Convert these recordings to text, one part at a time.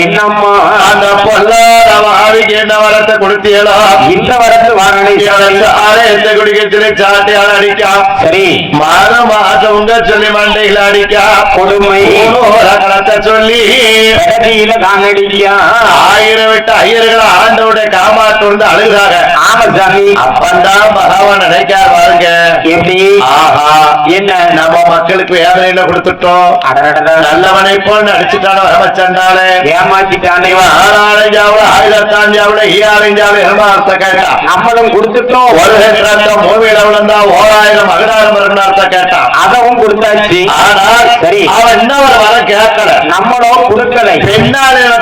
என்னம்மா அந்த பொல்லாத என்ன வரத்தை கொடுத்தீங்களோ இந்த வர வாரணை எந்த குடிக்கத்தில் சாட்டியால் அடிக்கா? சரி. மாத மாசம் உங்க சொல்லி மண்டையில் அடிக்கா? கொடுமை. கணத்தை சொல்லி. கடதியில காணடியா ஆயிரம் விட்டு ஐயர்கள் ஆண்டவுடைய காமாட்டு வந்து அழுகுறாங்க. ஆமா சாமி. அப்பந்தான் பகவான் நினைக்கார் பாருங்க எப்படி? ஆஹா. என்ன நம்ம மக்களுக்கு வேதனையில கொடுத்துட்டோம். நல்லவனை போல் நடிச்சுட்டான வரமச்சண்டாலே ஏமாத்திட்டானே. இவன் ஆறாளைஞ்சாவில ஆயுதத்தாஞ்சாவில ஈராளைஞ்சாவில எருமார்த்த கேட்டான் நம்மளும் கொடுத்துட்டோம் ஒரு ஹெக்டர் மூவியில விழுந்தா ஓராயிரம் அகடாயிரம் வருமானத்தை கேட்டான். அதவும் கொடுத்தாச்சு. ஆனால் சரி. அவன் என்ன ஒரு வரம் கேட்கல. நம்மளோ கொடுக்கலை.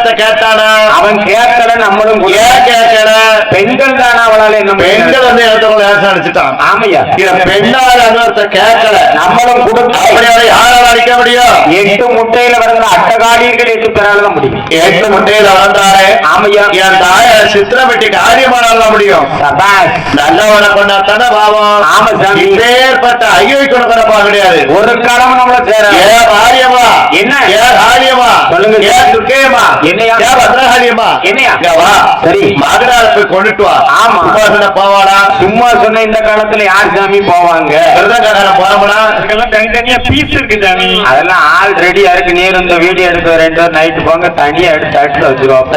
பெண்ணாளினத்தை கேட்டானா? அவன் கேட்கல நம்மளும். ஏன் கேட்கல பெண்கள் தானே அவளால என்ன பெண்கள் வந்து இடத்துல லேசம் அடிச்சுட்டான்? ஆமையா? இவன் பெண்ணாள் அனுபவத்தை கேட்கல. நம்மளும் கொடுக்கலை அப்படியால யாரால அடிக்க முடியும்? எட்டு முட்டையில வருகிற அட்டகாலியர்கள் எட்டு பேரால முடியும். எட்டு முட்டையில வளர்ந்தாரு ஆமையா? என் தாய சித்திரப்பட்டி காரியமானால முடியும். நல்லவனை கொண்டாத்தானே பாவம். ஆமா சாமி. இப்பேற்பட்ட ஐயோக்கு கொண்டப்பா கிடையாது. ஒரு காலம் நம்மள சேர ஏ பாரியமா என்ன? ஏ காரியமா சொல்லுங்க. ஏ துர்க்கையம்மா? என்னையா? பத்ரகாளியம்மா. என்னையா? வா. சரி. மகனால போய் கொண்டுட்டு வா. ஆமா. உபாசனை போவாடா சும்மா சொன்ன இந்த காலத்துல யார் சாமி போவாங்க? விரதக்காரன் போறோம்னா இதுக்கெல்லாம் தனித்தனியா பீஸ் இருக்கு சாமி. அதெல்லாம் ஆள் ரெடியா இருக்கு. நீர் இந்த வீடியோ எடுக்க ரெண்டு நைட்டு போங்க. தனியா எடுத்து தட்டுல வச்சிருவோம்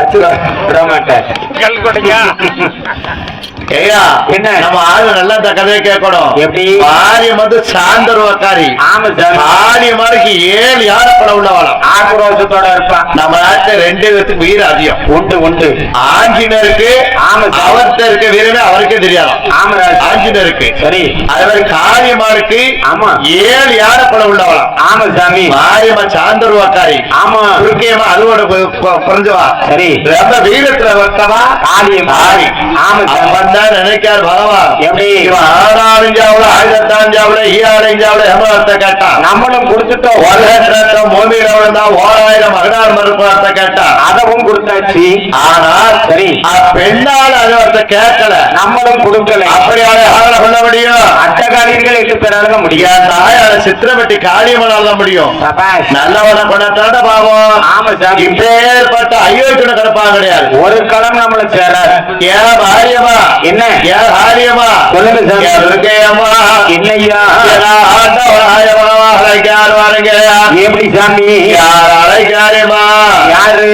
விட மாட்டேன். கல்கொடையா ஏயா என்ன? நம்ம ஆளு நல்லா இந்த கதையை கேட்கணும். எப்படி? பாரியம் வந்து சாந்தருவக்காரி ஆமா சாமி பாரியமாருக்கு ஏழு யாரப்பட உள்ளவாளாம் ஆக்ரோஷத்தோட இருப்பான். நம்ம நாட்டுல ரெண்டு பேத்துக்கு வீர அதிகம். உண்டு உண்டு. ஆஞ்சநேயருக்கு ஆமா சார். இருக்க வீரமே அவருக்கே தெரியாதாம் ஆமராஜ் ஆஞ்சநேயருக்கு சரி. அதே மாதிரி காரியமாருக்கு ஆமா. ஏழு யாரப்பட உள்ளவாளாம் ஆமா சாமி. மாரியம்மா சாந்தருவக்காரி ஆமா. அதோட குறைஞ்சவா சரி. ரொம்ப வீரத்துல வர்த்தவா ஆமா சார். நினைக்கார் பகவான் எப்படி? ஆறாஞ்சாவுல ஆயிரத்தாஞ்சாவுல ஈராஞ்சாவுல எமரத்தை கேட்டான். நம்மளும் பூமியில விழுந்தா ஓராயிரம் மகனார் மறுப்பத்தை கேட்டான். அதவும் கொடுத்தாச்சு. ஆனால் சரி. பெண்ணால் கேட்கல. நம்மளும் கொடுக்கல. அப்படியால யாரால பண்ண முடியும்? அட்டகாலியர்கள் எட்டு பேரால முடியும். என் தாயால சித்திரப்பட்டி காளியம்மனால தான் முடியும். நல்லவனை கொண்டாட்டாட பாவம். ஆமா இப்பேற்பட்ட ஐயோக்கின கிடப்பாங்க கிடையாது. ஒரு களம் நம்மள சேர ஏன் பாரியமா என்ன? ஏன் காரியமா சொல்லுங்க. ஆண்டவனாயவனமா அழைக்கார் வாருங்க எப்படி சாமி? யார் அழைக்காரியம்மா யாரு?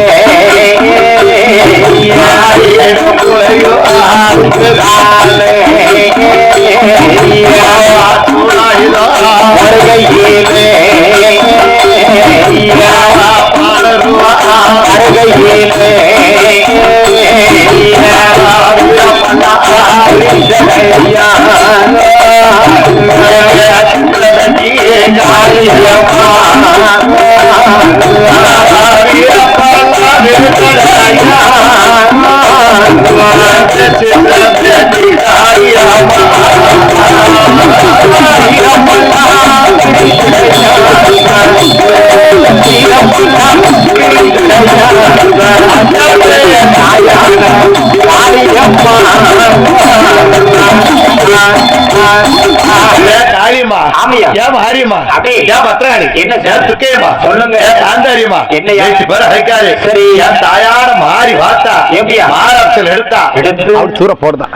ஏன் வாரியவனாரே சித்திரப்பட்டி காரியமா ஆமையா? ஏன் அப்படி. ஏன் பத்திராளி என்ன துர்க்கையம்மா சொல்லுங்க. காந்தாரியம்மா என்னய்யா? நேற்று பேர் அழைக்காது சரி. என் தாயான மாறி வாத்தா. எப்படியா? மாரப்சல் எடுத்தா. எடுத்து. தூர போடுதான்.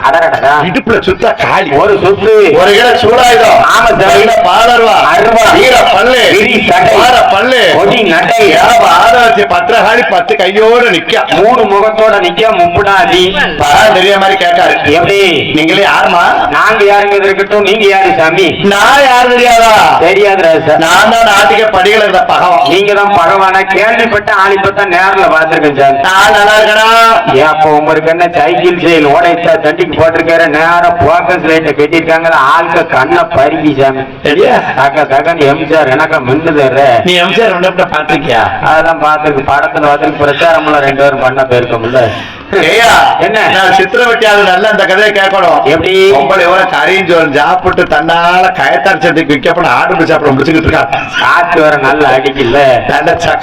இடுப்புல சுத்த காலி. ஒரு சுத்து. ஒரு கிலோ சூடாயுதம் ஆமா சார். பாலருவா. அருவா. வீர பல்லு. விரி சட்டை. வார பல்லு. கொடி நடை. ஏன் ஆதரவச்சு பத்திரகாளி பத்து கையோடு நிக்க. மூணு முகத்தோட நிக்க முப்புடாதி பகல் தெரிய மாதிரி கேட்டாரு எப்படி? நீங்களே யாருமா? நாங்க யாருங்க இருக்கட்டும். நீங்க யாரு சாமி? நான் யாரு தெரியாதா? தெரியாது நான் தான் நாட்டுக்கே படிகள் இருந்த பகவம் நீங்க தான் பகவானா கேள்விப்பட்ட ஆளிப்பட்ட நேர்ல பாத்துருக்கேன் சார். நான் நல்லா ஏன் அப்ப உங்களுக்கு என்ன சைக்கிள் செயல் ஓடைத்தா தண்டிக்கு போட்டிருக்காரு நேரம் போக்கஸ் லைட்ட கட்டிருக்காங்க ஆளுக்க கண்ணை பறிக்கி சாமி? தக்க தக்கன்னு எம்ஜிஆர் எனக்கு மின்னுதுற நீ எம்ஜிஆர் ஒண்ணு பாத்திருக்கியா அதெல்லாம் பாத்துருக்கு படத்துல பார்த்துருக்கு பிரச்சாரம்லாம் ரெண்டு பேரும் பண்ண போயிருக்கோம்ல. என்ன? நான் சித்திரவட்டியாவது நல்ல அந்த கதையை கேட்கணும். எப்படி? பொம்பளை எவ்வளவு கரையும் சாப்பிட்டு தன்னால கயத்தாரிச்சதுக்கு விற்கப்பட ஆடு பிடிச்சி சாப்பிட முடிச்சுக்கிட்டு காத்து வர நல்லா அடிக்கல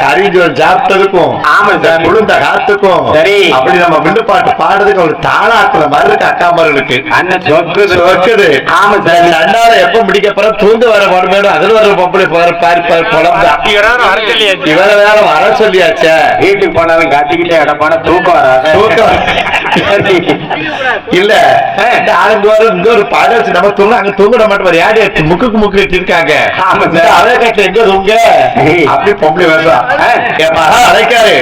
கரிஞ்சோல் சாப்பிட்டதுக்கும் ஆமா சாமி. குளிர்ந்த காத்துக்கும் சரி. அப்படி நம்ம விண்டு பாட்டு பாடுறதுக்கு ஒரு தாளாக்குற மாதிரி இருக்கு அக்காமர்களுக்கு அண்ணன் சொக்குது. சொக்குது. ஆமா சார் ரெண்டாவது எப்ப முடிக்க போற தூங்க வர மறுபடியும் அதுல வர பொம்பளை பாரு பாரு பாரு சொல்லியாச்சு? இவர வேற வர சொல்லியாச்சே? வீட்டுக்கு போனாலும் கத்திக்கிட்டே இடப்பான தூக்கம் வராது? தூக்கம் இல்ல. வர இங்க ஒரு பாடம் நம்ம தூங்க அங்க தூங்கிட மாட்டோம். யாரு முக்குக்கு முக்கு சார். அதே கட்சி எங்க தூங்க. அப்படி பொம்பளை வேண்டாம் என் மகா அழைக்காரு.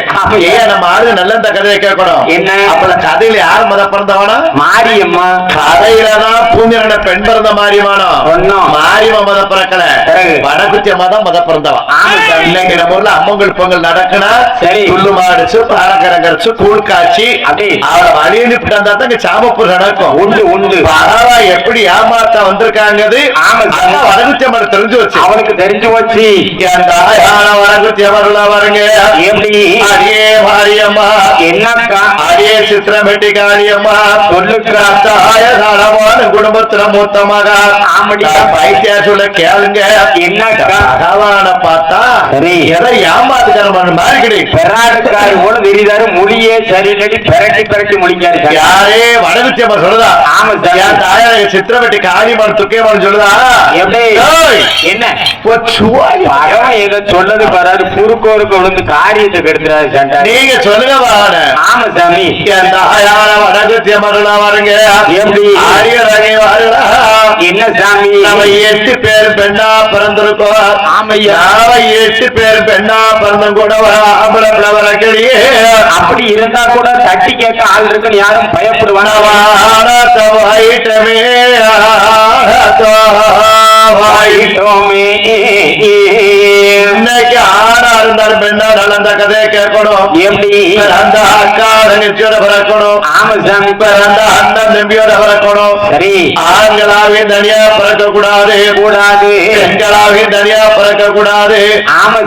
ஏன் நம்ம ஆளு நல்ல இந்த கதையை கேட்கணும் என்ன? அப்ப கதையில யார் மத பிறந்தவனா மாரியம்மா கதையிலதான் பூமியரன பெண் பிறந்த மாரியமானோ. மாரியம்ம மத பிறக்கல பிறகு? வடகுத்திய மதம் மத பிறந்தவன். இன்னைக்கு நம்ம ஊர்ல அம்மங்கள் பொங்கல் நடக்குனா சரி. துள்ளு மாடிச்சு பாலக்கரங்கரிச்சு கூழ் காய்ச்சி. அவளை வழி அனுப்பிட்டு வந்தா தான் சாமப்பூர் நடக்கும் உண்டு உண்டு பரவா எப்படி ஏமாத்த வந்திருக்காங்கது ஆமா சார். அதான் வடகுத்திய மதம் தெரிஞ்சு வச்சு அவனுக்கு தெரிஞ்சு தாயான வடகுத்தியவர்களா வருங்க எப்படி அடியே மாரியம்மா என்னக்கா அடியே சித்திரமெட்டி காளியம்மா சொல்லுக்கா. தாய தளவான குடும்பத்துல மூத்த மகா ஆமாடியா. பைத்தியா சொல்ல கேளுங்க என்னக்கா? பகவான பார்த்தா சரி. எதை ஏமாத்துக்கிற மாதிரி கிடைக்கும் பெராடுக்காரு போல தெரியுதாரு மொழியே சரியில்லடி பிரட்டி பிரட்டி முடிக்காரு சார். யாரே வடகுத்தியம்மா சொல்லுதா ஆமா சார். தாயார சித்திரமெட்டி காளியம்மன் துக்கியம்மன் சொல்லுதா என்ன? ஏதோ சொல்லது பாரு குறுக்கோருக்கு விழுந்து காரியத்தை கெடுத்துறாரு சண்டை நீங்க சொல்லுங்க ஆமா சாமி. வருங்க. எப்படி? என்ன சாமி? நம்ம எட்டு பேர் பெண்ணா பிறந்திருக்கோம். ஆமையா. எட்டு பேர் பெண்ணா பிறந்தும் கூட ஆம்பளை பிளவர கிளியே. அப்படி இருந்தா கூட தட்டி கேட்க ஆள் இருக்குன்னு யாரும் பயப்படுவானா? வாயிட்டமே வாயிட்டோமே. இன்னைக்கு கதையை கேட்கணும் எப்படி பிறந்த அக்கா நிச்சயோட பிறக்கணும் ஆமா சாமி பிறந்த அண்ணன் தம்பியோட பிறக்கணும் சரி ஆண்களாவே தனியா பிறக்க கூடாது கூடாது பெண்களாவே தனியா பிறக்க கூடாது ஆமா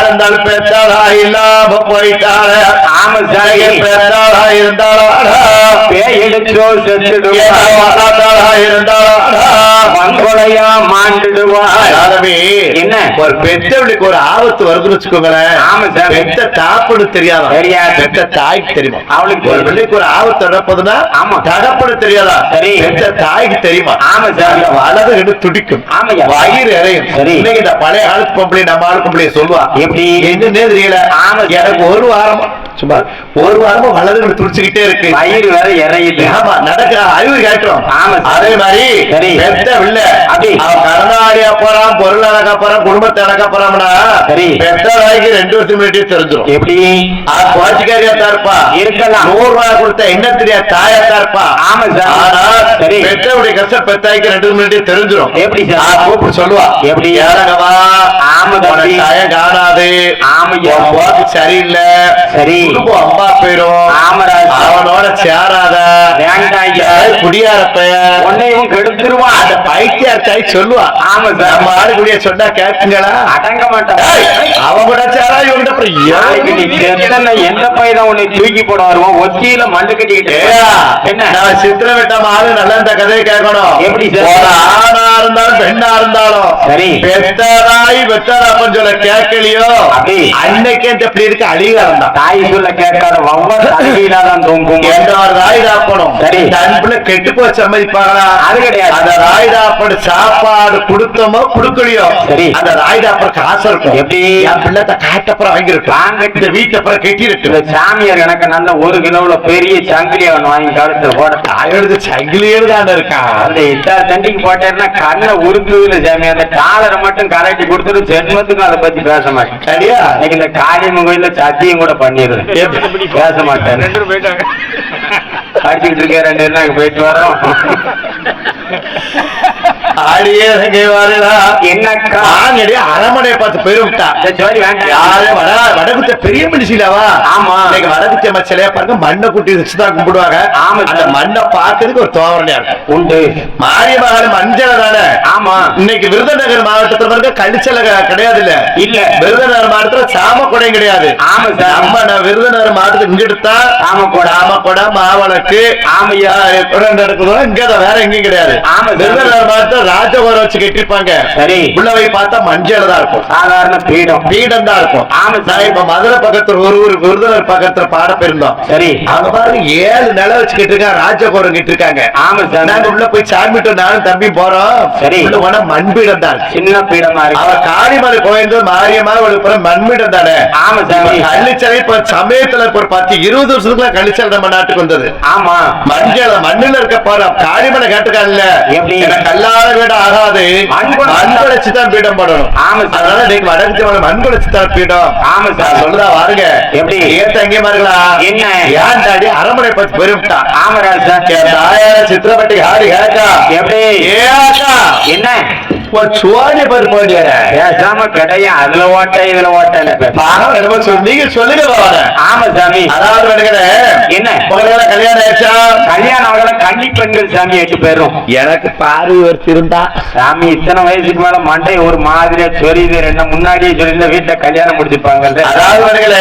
தாயா இருந்தால் பெத்தாளா இல்லாம போயிட்டாள. ஆமா சாமி பெத்தாளா இருந்தாளா? பேயெடுத்தோ செத்துடுவா வளர்த்தாளா இருந்தாளா? யாரவே என்ன? ஒரு பெற்றவளுக்கு ஒரு ஆபத்து வருதுன்னு வச்சுக்கோங்களேன் ஆமா சார். பெத்த தாப்புன்னு தெரியாதா தெரியாது. பெத்த தாய்க்கு தெரியுமா அவளுக்கு ஒரு பிள்ளைக்கு ஒரு ஆபத்து ஆமா. தகப்பனு தெரியாதா சரி. பெத்த தாய்க்கு தெரியுமா ஆமா சார். அந்த வலது ரெண்டு துடிக்கும். வயிறு இறையும் சரி. இன்னைக்கு இந்த பழைய காலத்து பொம்பளை நம்ம பொம்பளை சொல்லுவா எப்படி? என்னன்னே தெரியல ஆமா. எனக்கு ஒரு வாரமா சும்மா ஒரு வாரமா வலது ரெண்டு துடிச்சுக்கிட்டே இருக்கு வயிறு வேற இறையுது ஆமா நடக்கிற அறிவு கேட்டோம் ஆமா. அதே மாதிரி சரி. பெத்த பிள்ளை. அவன் கருணாடியா போறான் பொருள் அழகா போறான் குடும்பத்தை அழகா போறான்னா சரி. பெத்த தாய்க்கு ரெண்டு வருஷம் முன்னாடியே தெரிஞ்சிடும் எப்படி இருக்கலாம். நூறு ரூபாய் கொடுத்த என்ன தெரியா தாயா தான் இருப்பா ஆமா சார். ஆனா சரி. கஷ்டம் பெத்தாய்க்கு ரெண்டு முன்னாடியே தெரிஞ்சிடும் எப்படி சார்? கூப்பிட்டு சொல்லுவா எப்படி? ஏறங்கவா ஆமா தாயம் காணாது ஆமையா. சரியில்லை சரி. போயிரும் ஆமராஜ். அவனோட சேராத வேண்டாம் ஐயா. குடியார பையன் உன்னையும் கெடுத்துருவான் அந்த பைத்தியார் தாய் சொல்லுவா. ஆமா சார். நம்ம ஆளுக்குடிய சொன்னா கேட்குங்களா அடங்க மாட்டான் அவன் கூட சேரா இவங்கிட்ட அப்புறம் நீ செத்தன எந்த பையன் உன்னை தூக்கி போட ஒத்தியில மண்ணு கட்டிக்கிட்டு என்ன? நான் சித்திரம் விட்ட மாடு நல்லா இந்த கதையை கேட்கணும். எப்படி சார்? ஆணா இருந்தாலும் பெண்ணா இருந்தாலும் சரி. பெத்தராய் பெத்தராப்பன் சொல்ல கேட்கலையோ. அன்னைக்கே இந்த இப்படி இருக்க அழிகாரம் தான். தாய் சொல்ல கேட்காத வவ்வ தலைகீழாதான் தூங்கும். எந்த ஒரு ராயுதாப்பனும் சரி. அன்புல கெட்டு போய் சம்மதிப்பாங்களா? அது கிடையாது. அந்த ராயுதாப்பன் சாப்பாடு கொடுத்தோமோ கொடுக்கலையோ? சரி. அந்த ராயுதாப்பனுக்கு ஆசை இருக்கும். எப்படி? என் பிள்ளை காட்டப்புறம் வாங்கிட்டு. இந்த வீட்டை அப்புறம் கெட்டி இந்த இருக்கு சாமியார் எனக்கு நல்ல ஒரு கிலோவுல பெரிய சங்கிலியை ஒண்ணு வாங்கி கழுத்துல போட தாயோடு சங்கிலியே தான் இருக்கான் அந்த இத்தா தண்டிக்கு போட்டேன்னா கண்ணை உருக்குதுல சாமி. அந்த காலரை மட்டும் கரைட்டி கொடுத்துட்டு ஜென்மத்துக்கும் அதை பத்தி பேச மாட்டேன். சரியா? இன்னைக்கு இந்த காளியம்மன் கோயில்ல சத்தியம் கூட பண்ணிடுறேன்? பேச மாட்டேன். ரெண்டு பேரும் போயிட்டாங்க. படிச்சுட்டு இருக்க ரெண்டு பேரும் நாங்க போயிட்டு வரோம் ஆடியே எங்கே வரலா என்னக்கா ஆங்கடி அரமனை பார்த்து பெருவிட்டா இந்த ஜோடி வேண்டாம். யாரு வட வடகுத்த பெரிய மனுஷிலவா? ஆமா. இன்னைக்கு வடகுத்த மச்சலையா பாருங்க மண்ணை குட்டி வச்சுதான் கும்பிடுவாங்க. ஆமா. அந்த சார். மண்ணை பார்க்கறதுக்கு ஒரு தோவரணையா இருக்கும். உண்டு. மாரிய மகால் மஞ்சள் தானே? ஆமா. இன்னைக்கு விருதுநகர் மாவட்டத்துல பாருங்க கழிச்சல கிடையாது இல்ல இல்ல. விருதுநகர் மாவட்டத்துல சாமக்குடையும் கிடையாது. ஆமா சார். நம்ம நான் விருதுநகர் மாவட்டத்துக்கு இங்க எடுத்தா மாவளக்கு. ஆமையா. ரெண்டு இடத்துல இங்க தான் வேற எங்கேயும் கிடையாது. ஆமா. விருதுநகர் மாவட்டத்துல ராஜகோரம் வச்சு கட்டிருப்பாங்க. சரி. உள்ள போய் பார்த்தா மஞ்சள் தான் இருக்கும். சாதாரண பீடம். பீடம் தான் இருக்கும். ஆமா சார். இப்ப மதுரை பக்கத்துல ஒரு ஊர் விருதுநகர் பக்கத்துல பாட போயிருந்தோம் சரி. அங்க பாருங்க ஏழு நில வச்சு கட்டிருக்காங்க ராஜகோரம் கட்டிருக்காங்க. ஆமா சார். நாங்க உள்ள போய் சாமிட்டு நானும் தம்பி போறோம். சரி. உள்ள போனா மண்பீடம் தான் சின்ன பீடமா அவ இருக்கு காளிமலை கோயில் மாரியம்மா ஒரு மண்பீடம் தானே? ஆமா சாமி கள்ளிச்சலை இப்ப சமயத்துல இப்ப ஒரு பத்து இருபது வருஷத்துக்குள்ள கள்ளிச்சல் நம்ம நாட்டுக்கு வந்தது. ஆமா. மஞ்சள் மண்ணுல இருக்க பாரு காளிமலை கேட்டுக்கான்ல எப்படி? எனக்கு வீடு ஆகாது. குடைச்சு தான் பீடம் போடணும். ஆமா சார். அதனால இன்னைக்கு வடக்கு மண் குடைச்சு தான் பீடம். ஆமா சார். சொல்றா வாருங்க எப்படி? ஏத்த எங்கே பாருங்களா என்ன? ஏன் தாடி அரமனை பத்தி பெருமிட்டா ஆமராஜ் சார். தாயார சித்திரப்பட்டி ஹாடி கேக்கா எப்படி? ஏ ஆக்கா என்ன சுவாடி பருப்பு வேண்டியத பேசாம கிடையா அதுல ஓட்ட இதுல ஓட்ட. நீங்க சொல்லுங்க ஆமா சாமி அதாவது என்ன? உங்களுக்கு கல்யாணம் ஆயிடுச்சா? கல்யாணம் ஆகல கன்னி பெண்கள் சாமி எட்டு பேரும் எனக்கு பார்வை ஒரு திருந்தா சாமி இத்தனை வயசுக்கு மேல மண்டை ஒரு மாதிரியா சொரியுது. ரெண்டு முன்னாடியே சொல்லியிருந்த வீட்டுல கல்யாணம் முடிச்சுப்பாங்க. அதாவது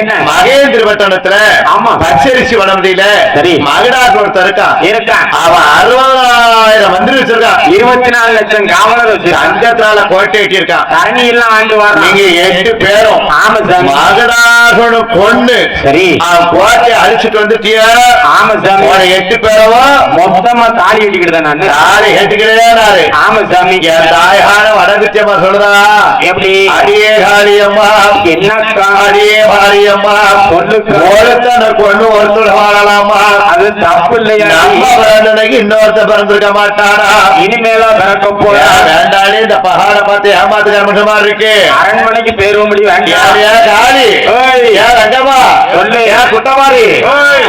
என்ன? மகேந்திர பட்டணத்துல ஆமா. பச்சரிசி வளர்ந்தியில சரி. மகடாக்கு ஒருத்தர் இருக்கான். இருக்கான். அவன் அறுபதாயிரம் மந்திரி வச்சிருக்கான். இருபத்தி நாலு லட்சம் காவலர் வச்சு அங்கத்தால கோட்டை கட்டியிருக்கான் தண்ணி எல்லாம் ஆண்டு வர நீங்க எட்டு பேரும் ஆமா சாமி. மகடாகனு பொண்ணு சரி. கோட்டை அழிச்சிட்டு வந்துட்டிய ஆமா சாமி. உன எட்டு பேரவும் மொத்தமா தாலி கட்டிக்கிட்டு நானு. யாரு கேட்டுக்கிறேனாரு ஆமா சாமி. என் வடகுத்தியம்மா சொல்றா எப்படி? அடியே காளியம்மா. என்னக்கா அடியே மாரியம்மா. சொல்லுக்கா. ஒருத்தனை கொண்டு ஒருத்தர் வாழலாமா. அது தப்பு இல்லையா இன்னொருத்த பிறந்திருக்க மாட்டானா? இனிமேலா பிறக்க போற? ஏன் வேண்டானே இந்த பகாட பார்த்து ஏமாத்துக்கிற மனுஷமா இருக்கு. அரண்மனைக்கு வேண்டாம். யார் காளி. யார் ரங்கம்மா. சொல்லு. யார் குட்டமாரி.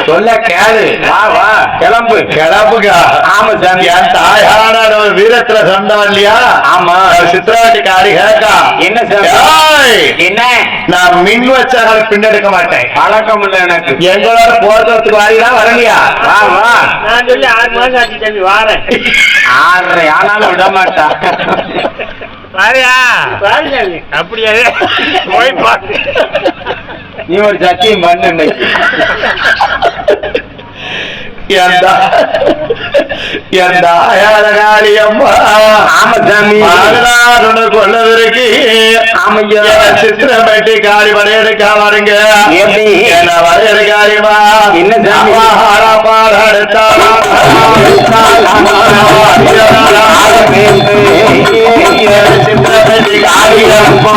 சொல்ல கேளு. வா வா. கிளம்பு. கிளம்புங்க ஆமா சாமி. என் தாயான வீரத்துல சொன்னவன் இல்லையா? ஆமா. சித்திராட்டி காரி கேக்கா. என்ன ஏய், என்ன? நான் மின் வச்சாக பின்னெடுக்க மாட்டேன். பழக்கம் இல்ல எனக்கு. எங்களோட போக்குவரத்துக்கு வாரியா வரலையா? வா வா. நான் சொல்லி ஆறு மாசம் ஆச்சு தம்பி வாரேன். ஆறரை ஆனாலும் விட மாட்டா. பாரியா அப்படியா? போய் பாரு. நீ ஒரு சத்தியம் பண்ணு இன்னைக்கு. என் தாயான காளி அம்மா? ஆமா சாமி மகனாருன்னு கொள்ளவருக்கு ஆமையா சித்திரப்பட்டி காளி வரையறுக்க வருங்க? என்ன வரையறுக்காரிமா என்ன? சித்திரப்பட்டி காளி அம்மா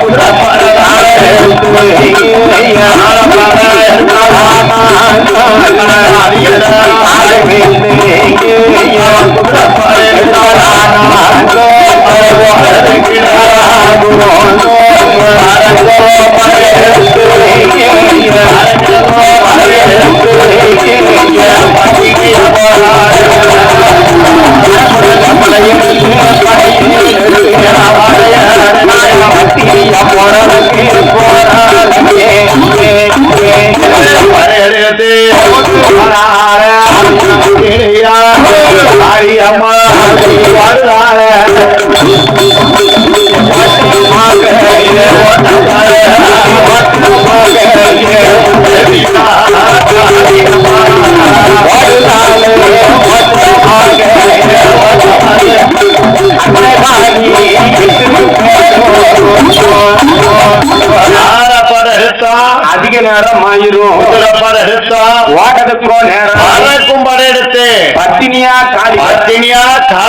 வரையறுத்து காளியம்மா வருவாள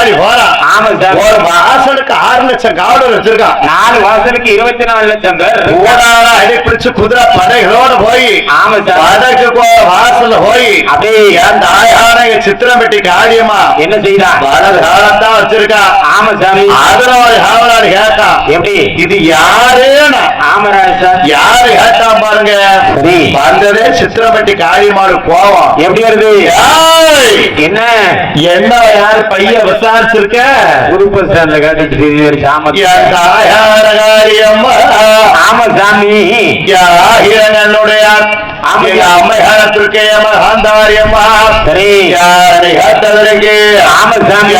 பத்தினியா காளி போறா ஆமா சார். ஒரு வாசலுக்கு ஆறு லட்சம் காவலர் வச்சிருக்கான். நாலு வாசலுக்கு இருபத்தி நாலு லட்சம் பேர் ஊடால அடிப்பிடிச்சு குதிரை படைகளோட போய் ஆமா சார். படைக்கு போ வாசல்ல போய் அப்படியே என் தாயான சித்திரம் பெட்டி காளியம்மா என்ன செய்தான் வலது காலத்தான் வச்சிருக்கா. ஆமா சாமி. அதுல ஒரு காவலாளி கேட்டான் எப்படி? இது யாருன்னு? ஆமராஜ் சார். யாரு கேட்டான் பாருங்க. சரி. வந்ததே சித்திரப்பட்டி காளியம்மாடு கோவம். எப்படி வருது? என்ன? என்ன யாரு பையன் விசாரிச்சிருக்க? பஸ் ஸ்டாண்ட்ல கேட்டுட்டு ஆமா சாமி? என்னுடைய ஆமா சாமி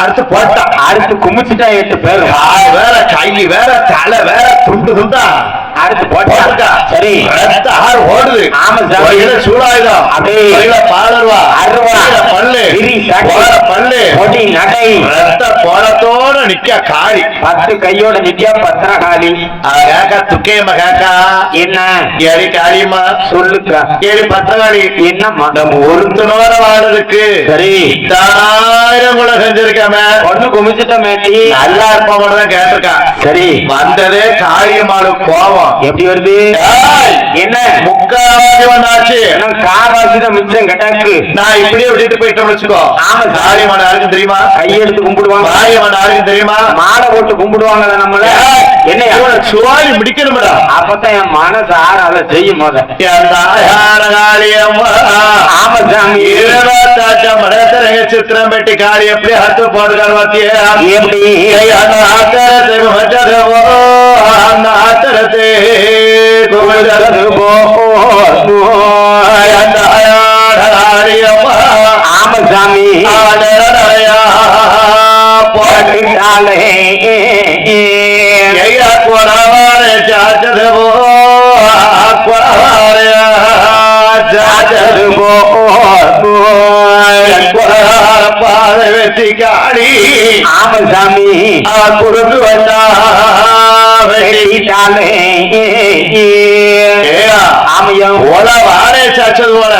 அறுத்து போட்டான் அடுத்து குமிச்சுட்டா எட்டு பேர். கால் வேற கை வேற தலை வேற துண்டு துண்டா. அடுத்து. போட்டா. சரி. ரத்த ஆறு ஓடுது ஆமா சார். ஒரு கிலோ சூடாயுதம். அப்படியே. கையில பாலருவா. அருவா. கையில பல்லு. விரி, சட்டை. பல்லு. கொடி நடை. ரத்த போலத்தோட நிக்க காளி பத்து கையோட நித்யா பத்திரகாளி அவ கேக்கா துக்கையம்மா கேக்கா. என்ன? ஏறி காளியம்மா சொல்லுக்கா. ஏறி பத்திரகாளி என்னம்மா? நம்ம ஒருத்தனோட வாழ்றதுக்கு சரி. தாயிரம் கூட செஞ்சிருக்காம. ஒண்ணு குமிச்சுட்ட மேட்டி நல்லா இருப்பவங்க தான் கேட்டிருக்கான். சரி. வந்ததே காளியம்மாளு கோவம். எப்படி வருது? என்ன? முக்காவாசி வந்தாச்சு காவாசி தான் மிச்சம் கட்டாக்கு நான் இப்படியே விட்டுட்டு போயிட்டோம் வச்சுக்கோ. ஆமா சார். காளியம்மன் யாருக்கும் தெரியுமா? கையெடுத்து கும்பிடுவாங்க. காளியம்மன் யாருக்கும் தெரியுமா? மாலை போட்டு கும்பிடுவாங்கல்ல நம்மள? என்ன சுவாலி முடிக்கணும்டா. அப்பதான் என் மனசு ஆற அதை செய்யும் போத என் தாயார காளியம்மா ஆமா சாமி இருபத்தாட்டம் மடத்தரங்க சித்திரம் பெட்டி காளி எப்படி ஹத்து போடுறாள் பாத்தியா எப்படி அந்த ஆத்தரத்தை மற்றதவோ அந்த பாதை வெற்றி காடி ஆமா சாமி ஆ குறுக்கு வந்தா வெட்டிட்டாலே ஏயா, ஆமையா. ஓல வாழை சாச்சது போல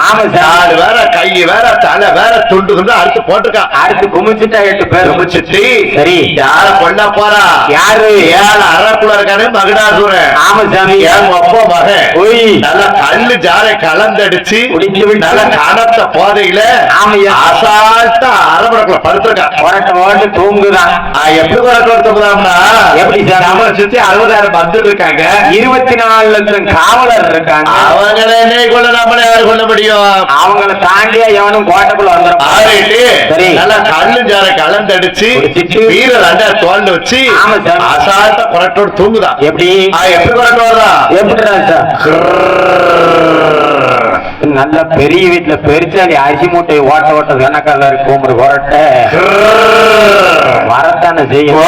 ஆமா சார். நாலு வேற கை வேற தலை வேற துண்டு துண்டு அறுத்து போட்டிருக்கான் அடுத்து குமிச்சுட்டா எட்டு பேர் சித்தி சரி. யார கொல்ல போறா யாரு? ஏழு அறக்குள்ள இருக்கானே மகனாசுரன் ஆமா சாமி என் ஒப்ப மகன் ஒய். நல்ல கல்லு ஜாரை கலந்தடிச்சு. நல்ல கனத்த போதையில ஆமையா. அசால்ட்டா அரவணக்குள்ள படுத்திருக்கான் புரட்ட ஓட்டு தூங்குதான் எப்படி குறைக்கொடுத்தோம்னா எப்படி சார்? நம்மளை சுத்தி அறுபதாயிரம் பந்து இருக்காங்க இருபத்தி நாலு லட்சம் காவலர் இருக்காங்க. அவங்கள என்னை கொள்ள நம்மளை யார் கொள்ள முடியும்? அவங்கள தாண்டியா எவனும் கோட்டைக்குள்ள வந்துடும். நல்லா கல்லு ஜார கலந்தடிச்சு குடிச்சிட்டு. வீர ரெண்டா தோண்டு வச்சு. அசால்ட்டா புரட்டோடு தூங்குதான் எப்படி? எப்படி புரட்டு வரதா? எப்படிடா சார் நல்ல பெரிய வீட்டுல பெருச்சாலி அரிசி மூட்டை ஓட்ட ஓட்ட கணக்கால இருக்கும் ஒரு கொரட்டை. வரத்தானே செய்யும்.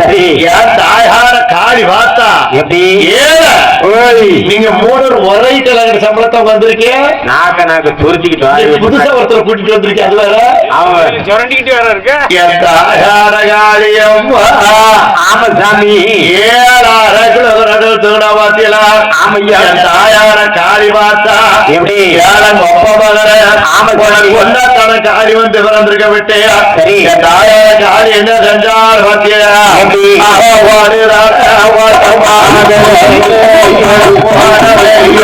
சரி. தாயார காளி பார்த்தா எப்படி? நீங்க மூணு ஒரே கலகர் சம்பளத்தை வந்திருக்கீங்க நாக்க நாக்கு துருத்திக்கிட்டு வாரி புதுசா ஒருத்தர் கூட்டிட்டு வந்திருக்கீங்க அது வேற. அவன் சுரண்டிக்கிட்டு வேற இருக்கு. என் தாயார காளியம்மா ஆமா சாமி. ஏழார கிலோகிராம் தூணா பாத்தியலா ஆமையா. தாயார காளி பார்த்தா எப்படி? ஏழன் ஒப்ப மகன சாமி. கொண்டாத்தான காளி வந்து பிறந்திருக்க விட்டியா. என் தாயார காளி என்ன செஞ்சால் பாத்தியா எப்படி? அவ வாடுறாள, I'm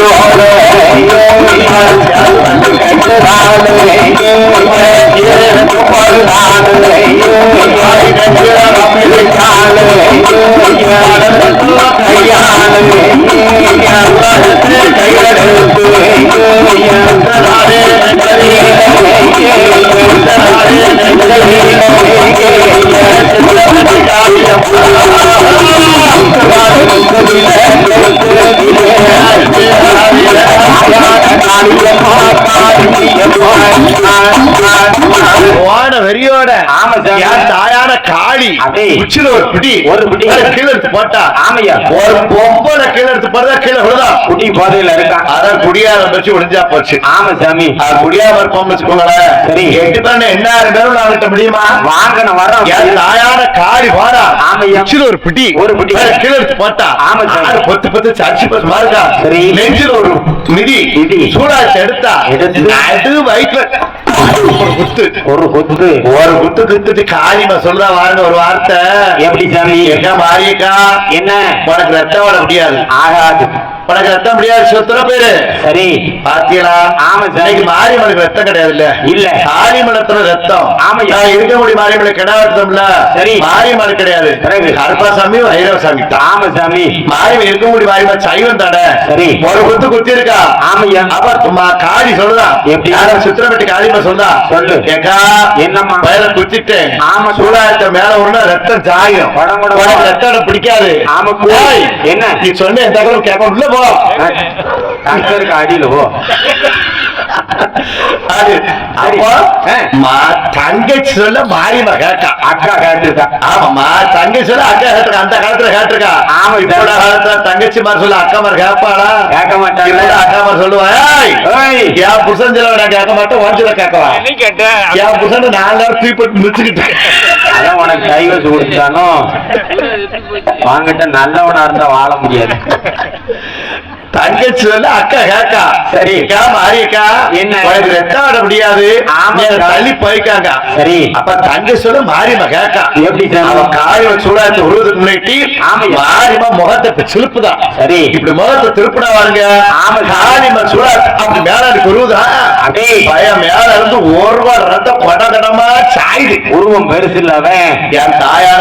gonna be there, I'm gonna be there, I'm gonna be there வான வெறியோட. என் தாயான காளி. உச்சில ஒரு பிடி ஒரு பிடி. கீழே எடுத்து போட்டா ஆமையா. ஒரு பொம்பளை கீழே எடுத்து போறதா கீழே விழுதா குட்டி போதையில இருக்கான் அதான் குடியாரம் வச்சு ஒளிஞ்சா போச்சு ஆமா சாமி அது குடியாம இருப்போம்னு வச்சுக்கோங்களேன் சரி. எட்டு பேர் என்ன இருந்தாலும் நான் கிட்ட முடியுமா வாங்கின வரோம் என் தாயான காளி போறா ஆமையா. உச்சில ஒரு பிடி ஒரு பிடி. கீழே எடுத்து போட்டா ஆமா, பொத்து பொத்து சர்ச்சி பத்து மார்க்கா சரி. நெஞ்சில் ஒரு மிதி. சூடாச்சு எடுத்தா. நடு வயிற்றுல ஒரு குத்து. ஒரு கொத்து ஒரு குத்து குத்துட்டு காளிமா சொல்றா வாருங்க ஒரு வார்த்தை. எப்படி சாமி? எங்க மாரியக்கா? என்ன? உனக்கு ரத்தம் விட முடியாது. ஆகாது. உனக்கு ரத்தம் முடியாது சொத்துற பேரு. சரி. பாத்தீங்களா ஆமா. இன்னைக்கு மாரியம்மனுக்கு ரத்தம் கிடையாது இல்ல. இல்ல. காளிமலத்துல ரத்தம். ஆமா. இருக்க முடியும் மாரியம்மனை கிடா வெட்டோம்ல சரி. மாரியம்மன் கிடையாது. பிறகு? கருப்பாசாமி வைரவசாமி தான் ஆமா சாமி. மாரியம்மன் இருக்க முடியும் மாரியம்மன் சைவம் தானே? சரி. ஒரு குத்து குத்தி இருக்கா ஆமையா அப்ப காளி சொல்லுதா? எப்படி? யாரும் சித்திரப்பட்டி காளிமா சொல்லுதா சொல்லு. ஏக்கா என்னம்மா? வயல குத்திட்டேன் ஆமா. சூடாயத்த மேல ஒண்ணு ரத்தம் ஜாயும். ரத்தம் பிடிக்காது ஆமா. ஏய், என்ன? நீ சொன்ன எந்த கேட்க உள்ள போ அடியில போ தங்கச்சி சொல்ல மாரியம்மா கேட்கா அக்கா கேட்டிருக்கா. ஆமாம்மா தங்கச்சி சொல்ல அக்கா கேட்டிருக்கா அந்த காலத்துல கேட்டிருக்கா. ஆமா, இப்போ. காலத்துல தங்கச்சி மாதிரி சொல்ல அக்கா மாதிரி கேட்பாளா கேட்க மாட்டாங்க இப்ப அக்கா மாதிரி சொல்லுவா ஏய் ஏய். என் புருஷன் சொல்ல நான் கேட்க மாட்டேன் என்ன கேட்டேன் என் புருஷன் நாலு நேரம் அதான் உனக்கு கைவசம் கொடுத்தானோ வாங்கிட்ட நல்லவனா இருந்தா வாழ முடியாது. தங்கச்சி சொல்ல அக்கா கேக்கா சரி. மாரியக்கா என்ன? ரெத்தம் விட முடியாது. தள்ளி போய்க்காங்க சரி. அப்ப தங்கச்சி சொல்ல மாரியம்மா கேக்கா எப்படி சார்? அவ காய சூடாத்து உருவதுக்கு முன்னாடி. மாரியம்மா முகத்தை சிலுப்புதான் சரி. இப்படி முகத்தை திருப்பினா வாருங்க ஆமா. காளியம்மா சூடாத்து அப்படி மேல உருவுதா அடே. பயம் மேல இருந்து ஒரு ரூபா ரத்தம் கொட கடமா சாயுது உருவம் பெருசு இல்ல அவன் என் தாயான